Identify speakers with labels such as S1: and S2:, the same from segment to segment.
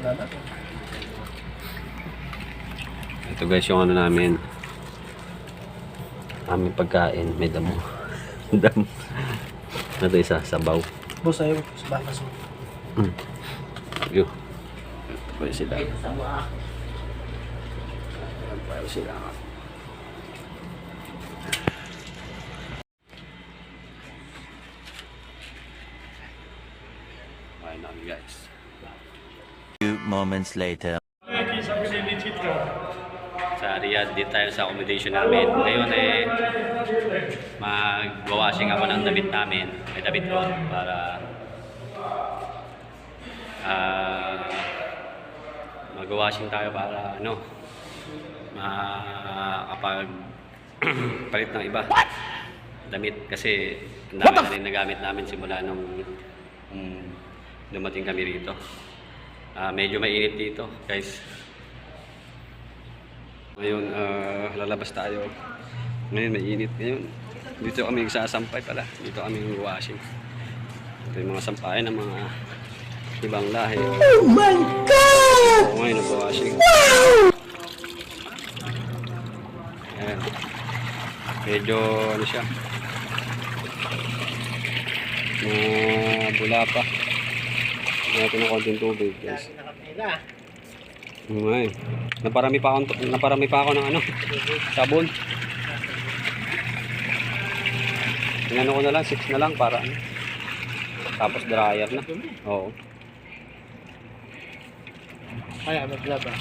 S1: Ito guys yung ano namin. Aming pagkain. May damo. damo. Ito isa, sabaw.
S2: Boss, ayaw. Baka so.
S1: Mm. Yo. Ito pa yung sila. Ayan pa sila. Ayun guys.
S3: Few moments later.
S1: sa Riyadh dito tayo sa accommodation namin. Ngayon eh mag-washing ako ng damit namin. May damit ko para ah mag-washing tayo para ano makapag palit ng iba damit kasi ang dami na rin nagamit namin simula nung um, dumating kami rito. Ah, medyo mainit dito, guys. Ngayon, ah, lalabas tayo. Ngayon, may init. Ngayon, dito kami sasampay pala. Dito kami washing. Ito yung mga sampayan ng mga ibang lahi. Oh my God! Oo, ngayon, nag-washing. Ayan. Medyo, ano siya, mga bula pa. Lagyan natin ng konting tubig, guys. Umay. Naparami pa ako, naparami pa ako ng ano, sabon. Inano ko na lang, 6 na lang para ano. Tapos dryer na. Oo.
S2: Kaya, maglaba.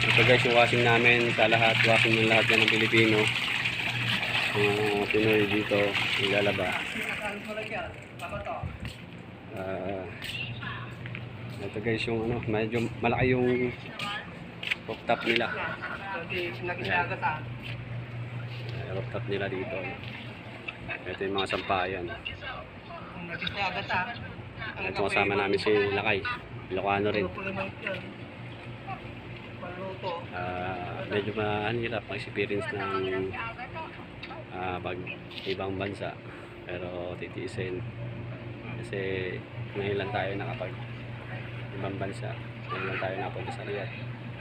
S1: Ito guys, yung washing namin sa lahat, washing ng lahat yan ng Pilipino. Mga Pinoy dito, nilalaba. Ah, ito guys, yung ano, medyo malaki yung rooftop nila.
S2: Nag-isagat ah.
S1: Ay, rooftop nila dito. Ito yung mga sampayan. Ito kasama namin si Lakay. Ilocano rin. Ah, medyo mahirap ang experience ng ah, pag ibang bansa. Pero titiisin. Kasi ngayon lang tayo nakapag ibang bansa. Ngayon lang tayo nakapunta sa Riyadh.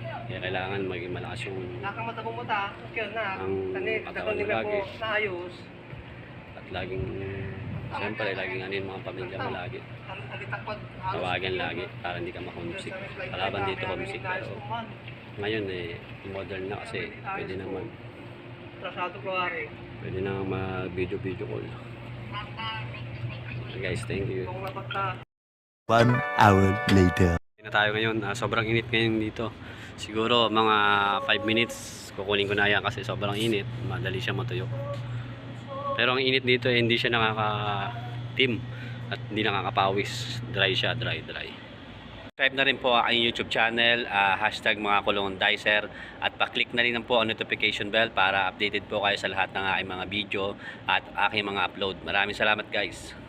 S1: Kaya kailangan maging malakas yung
S2: Nakamatapong mata. Kaya na.
S1: Ang katawan
S2: nila
S1: lagi.
S2: naayos.
S1: at laging siyempre laging anin mga pamilya mo lagi. Tawagan lagi para hindi ka ma-homesick. Kalaban dito homesick pero ngayon eh modern na kasi pwede naman pwede na mag-video video call. Guys, thank you.
S3: One hour later.
S1: na tayo ngayon. Ah, sobrang init ngayon dito. Siguro mga 5 minutes kukunin ko na yan kasi sobrang init. Madali siya matuyo. Pero ang init dito eh, hindi siya nakaka-team at hindi nakakapawis. Dry siya, dry, dry. Subscribe na rin po ang YouTube channel, ah, hashtag mga kulungan dicer at pa-click na rin po ang notification bell para updated po kayo sa lahat ng aking mga video at aking mga upload. Maraming salamat guys.